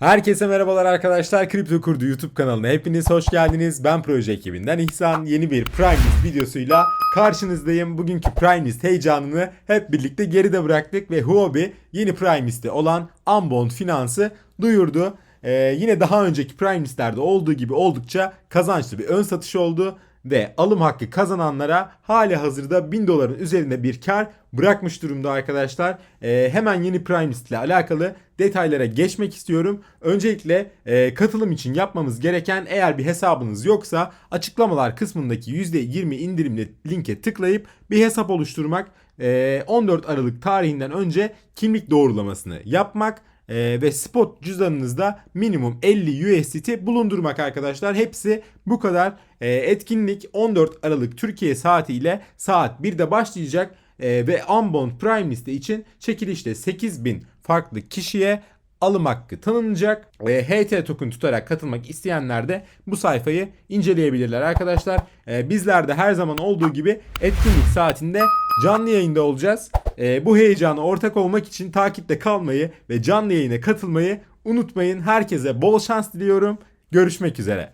Herkese merhabalar arkadaşlar. Kripto Kurdu YouTube kanalına hepiniz hoş geldiniz. Ben proje ekibinden İhsan. Yeni bir Prime List videosuyla karşınızdayım. Bugünkü Prime List heyecanını hep birlikte geride bıraktık ve Huobi yeni Prime List'i olan Unbound Finance'ı duyurdu. Ee, yine daha önceki Prime List'lerde olduğu gibi oldukça kazançlı bir ön satış oldu ve alım hakkı kazananlara hali hazırda 1000 doların üzerinde bir kar bırakmış durumda arkadaşlar. Ee, hemen yeni Prime List ile alakalı detaylara geçmek istiyorum. Öncelikle e, katılım için yapmamız gereken eğer bir hesabınız yoksa açıklamalar kısmındaki %20 indirimli linke tıklayıp bir hesap oluşturmak, e, 14 Aralık tarihinden önce kimlik doğrulamasını yapmak ee, ve spot cüzdanınızda minimum 50 USDT bulundurmak arkadaşlar. Hepsi bu kadar. Ee, etkinlik 14 Aralık Türkiye saatiyle saat 1'de başlayacak. Ee, ve Unbound Prime liste için çekilişte 8000 farklı kişiye alım hakkı tanınacak. E, HT token tutarak katılmak isteyenler de bu sayfayı inceleyebilirler arkadaşlar. E, bizler de her zaman olduğu gibi etkinlik saatinde canlı yayında olacağız. E, bu heyecana ortak olmak için takipte kalmayı ve canlı yayına katılmayı unutmayın. Herkese bol şans diliyorum. Görüşmek üzere.